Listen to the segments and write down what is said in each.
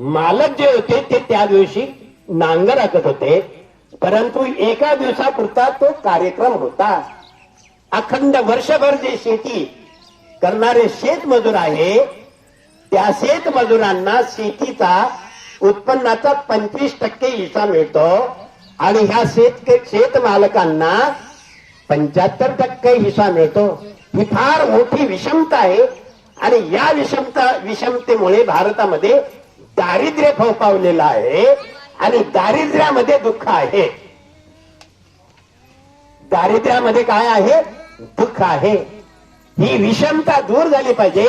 मालक जे होते ते त्या दिवशी नांगर आखत होते. परंतु एका दिवसापुरता तो कार्यक्रम होता. अखंड वर्षभर जे शेती करणारे शेतमजूर आहे त्या शेतमजुरांना शेतीचा उत्पन्नाचा पंचवीस टक्के हिस्सा मिळतो आणि ह्या शेत शेत मालकांना पंच्याहत्तर टक्के हिस्सा मिळतो. ही फार मोठी विषमता आहे आणि या विषमता विषमतेमुळे भारतामध्ये दारिद्र्य फोपावलेलं आहे आणि दारिद्र्यामध्ये दुःख आहे. दारिद्र्यामध्ये काय आहे? दुःख आहे. ही विषमता दूर झाली पाहिजे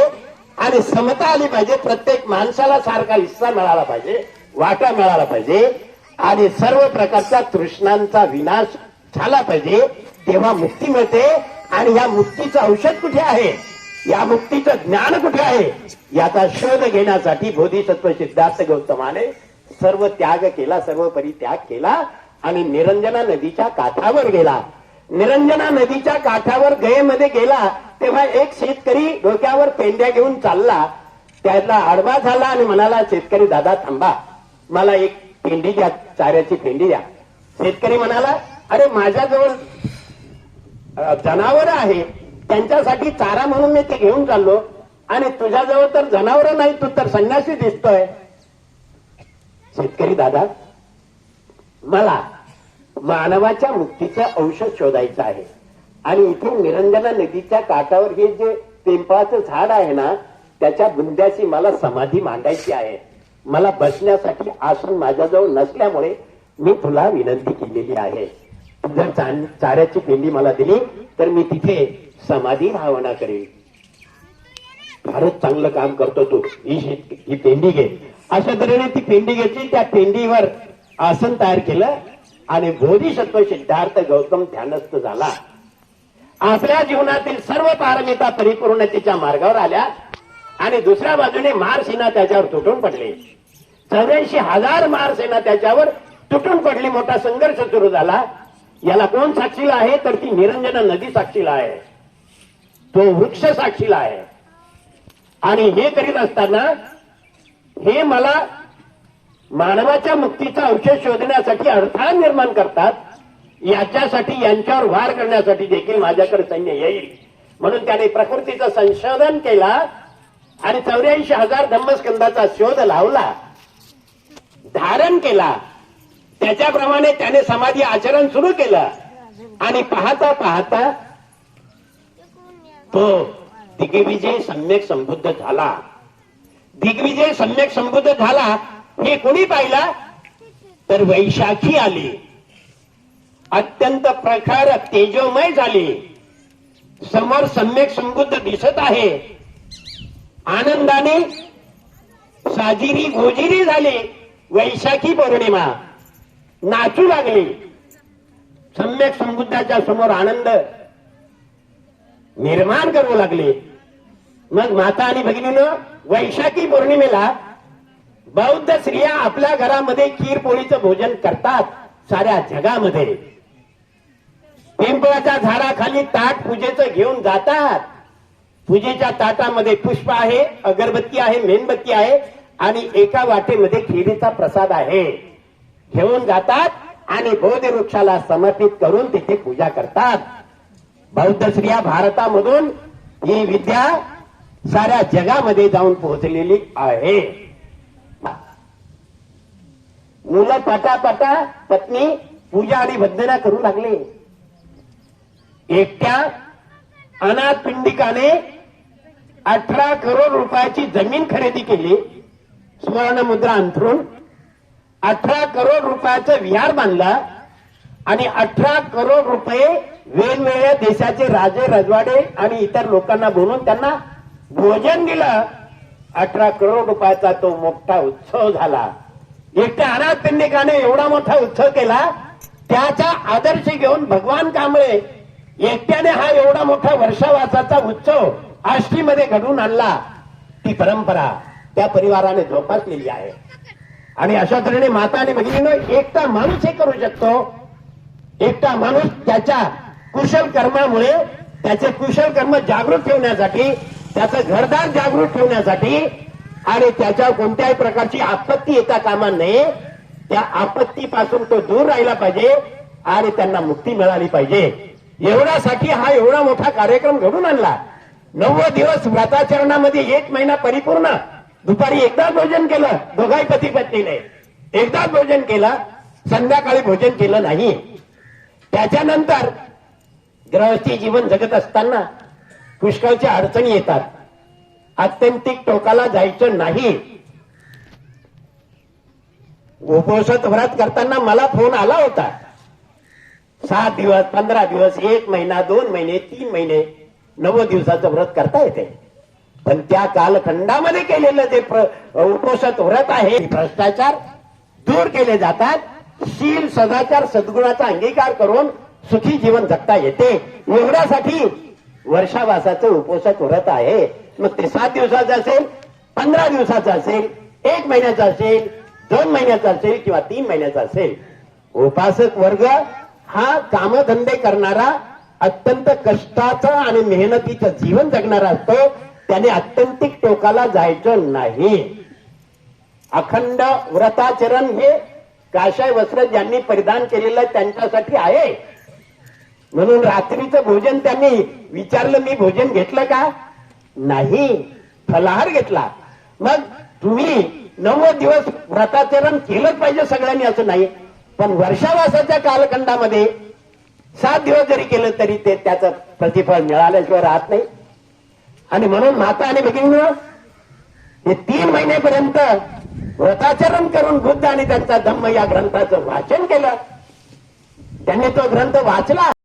आणि समता आली पाहिजे. प्रत्येक माणसाला सारखा हिस्सा मिळाला पाहिजे वाटा मिळाला पाहिजे आणि सर्व प्रकारच्या तृष्णांचा विनाश झाला पाहिजे. तेव्हा मुक्ती मिळते आणि या मुक्तीचं औषध कुठे आहे? या मुक्तीचं ज्ञान कुठे आहे? याचा शोध घेण्यासाठी बोधिसत्व सिद्धार्थ गौतमाने सर्व त्याग केला सर्व परित्याग केला आणि निरंजना नदीच्या काठावर गेला. निरंजना नदीच्या काठावर गयेमध्ये गेला तेव्हा एक शेतकरी डोक्यावर पेंड्या घेऊन चालला. त्याला आडवा झाला आणि म्हणाला शेतकरी दादा थांबा. मला एक पेंडी द्या चाऱ्याची पेंडी द्या. शेतकरी म्हणाला अरे माझ्याजवळ जनावर आहे. त्यांच्यासाठी चारा म्हणून मी ते घेऊन चाललो. आणि तुझ्याजवळ तर जनावर नाही तू तर संन्यासी दिसतोय. शेतकरी दादा मला मानवाच्या मुक्तीचं औषध शोधायचं आहे. आणि इथे निरंजना नदीच्या काठावर हे जे पिंपळाचं झाड आहे ना त्याच्या बुंद्याशी मला समाधी मांडायची आहे. मला बसण्यासाठी आसन माझ्याजवळ नसल्यामुळे मी तुला विनंती केलेली आहे. जर चाऱ्याची पेंडी मला दिली तर मी तिथे समाधी भावना करेन फारच चांगलं काम करतो तू. ही ही पेंडी घे. अशा तऱ्हेने ती पेंडी घेतली. त्या पेंडीवर आसन तयार केलं आणि बोधिसत्व सिद्धार्थ गौतम ध्यानस्थ झाला. आपल्या जीवनातील सर्व पारमिता परिपूर्णतेच्या मार्गावर आल्या आणि दुसऱ्या बाजूने मारसेना त्याच्यावर तुटून पडले. चौऱ्याऐंशी हजार मारसेना त्याच्यावर तुटून पडली. मोठा संघर्ष सुरू झाला. याला कोण साक्षीला आहे? तर ती निरंजना नदी साक्षीला आहे. तो वृक्ष साक्षीला आहे. आणि हे करीत असताना हे मला मानवाच्या मुक्तीचा अवशेष शोधण्यासाठी अडथळा निर्माण करतात याच्यासाठी यांच्यावर वार करण्यासाठी देखील माझ्याकडे सैन्य येईल. म्हणून त्याने प्रकृतीचं संशोधन केला आणि चौऱ्याऐंशी हजार धम्मस्कंदाचा शोध लावला धारण केला. त्याच्याप्रमाणे त्याने समाधी आचरण सुरू केलं. आणि पाहता पाहता तो दिग्विजय सम्यक संबुद्ध झाला. दिग्विजय सम्यक संबुद्ध झाला हे कोणी पाहिला? तर वैशाखी आली. अत्यंत प्रखर तेजोमय झाली. समोर सम्यक संबुद्ध दिसत आहे. आनंदाने साजिरी गोजिरी झाली. वैशाखी पौर्णिमा. नाचू लागली. सम्यक संबुद्धाच्या समोर आनंद निर्माण करू लागले. मग माता आणि भगिनीनं वैशाखी पौर्णिमेला बौद्ध स्त्रिया आपल्या घरामध्ये खीर पोळीचं भोजन करतात साऱ्या जगामध्ये. पिंपळाच्या झाडाखाली ताट पूजेचं घेऊन जातात. पूजेच्या ताटामध्ये पुष्प आहे अगरबत्ती आहे मेणबत्ती आहे आणि एका वाटेमध्ये खिरीचा प्रसाद आहे. घेऊन जातात आणि बौद्ध वृक्षाला समर्पित करून तिथे पूजा करतात. बौद्ध स्त्रिया भारतामधून ही विद्या साऱ्या जगामध्ये जाऊन पोहोचलेली आहे. मुलं पटापटा पत्नी पूजा आणि वंदना करू लागले. एकट्या अनाथ पिंडिकाने अठरा करोड रुपयाची जमीन खरेदी केली. सुवर्ण मुद्रा अंथरून अठरा करोड रुपयाचं विहार बांधला आणि अठरा करोड रुपये वेगवेगळ्या देशाचे राजे रजवाडे आणि इतर लोकांना बोलून त्यांना भोजन दिलं. अठरा करोड रुपयाचा तो मोठा उत्सव झाला. एकट्या अनाथ पिंडिकाने एवढा मोठा उत्सव केला त्याचा आदर्श घेऊन भगवान कांबळे एकट्याने हा एवढा मोठा वर्षावासाचा उत्सव आष्टीमध्ये घडवून आणला. ती परंपरा त्या परिवाराने जोपासलेली आहे. आणि अशा तऱ्हेने माता आणि भगिनीनं एकटा माणूस हे करू शकतो. एकटा माणूस त्याच्या कुशल कर्मामुळे त्याचे कुशल कर्म जागृत ठेवण्यासाठी त्याचं घरदार जागृत ठेवण्यासाठी आणि त्याच्या कोणत्याही प्रकारची आपत्ती येता कामा नये त्या आपत्तीपासून तो दूर राहिला पाहिजे आणि त्यांना मुक्ती मिळाली पाहिजे. एवढ्यासाठी हा एवढा मोठा कार्यक्रम घडून आणला. नव्वद दिवस व्रताचरणामध्ये एक महिना परिपूर्ण. दुपारी एकदा भोजन केलं दोघाही पती पत्नीने. एकदा भोजन केलं संध्याकाळी भोजन केलं नाही. त्याच्यानंतर ग्रहस्थी जीवन जगत असताना पुष्कळच्या अडचणी येतात. आत्यंतिक टोकाला जायचं नाही. उपवासात व्रत करताना मला फोन आला होता. सात दिवस पंधरा दिवस एक महिना दोन महिने तीन महिने नव्वद दिवसाचं व्रत करता येते. पण त्या कालखंडामध्ये केलेलं जे प्र- व्रत आहे भ्रष्टाचार दूर केले जातात. शील सदाचार सद्गुणाचा अंगीकार करून सुखी जीवन जगता येते. एवढ्यासाठी वर्षावासाचं उपोषण उरत आहे. मग ते सात दिवसाचं असेल पंधरा दिवसाचं असेल एक महिन्याचं असेल दोन महिन्याचा असेल किंवा तीन महिन्याचा असेल. उपासक वर्ग हा कामधंदे करणारा अत्यंत कष्टाचं आणि मेहनतीचं जीवन जगणारा असतो. त्याने अत्यंतिक टोकाला जायचं नाही. अखंड व्रताचरण हे काशाय वस्त्र ज्यांनी परिधान केलेलं त्यांच्यासाठी आहे. म्हणून रात्रीचं भोजन त्यांनी विचारलं मी भोजन घेतलं का? नाही. फलाहार घेतला. मग तुम्ही नव्वद दिवस व्रताचरण केलंच पाहिजे सगळ्यांनी असं नाही. पण वर्षावासाच्या कालखंडामध्ये सात दिवस जरी केलं तरी ते त्याचं प्रतिफळ मिळाल्याशिवाय राहत नाही. आणि म्हणून माता आणि भगिनीनं हे तीन महिनेपर्यंत व्रताचरण करून बुद्ध आणि त्यांचा धम्म या ग्रंथाचं वाचन केलं. त्यांनी तो ग्रंथ वाचला.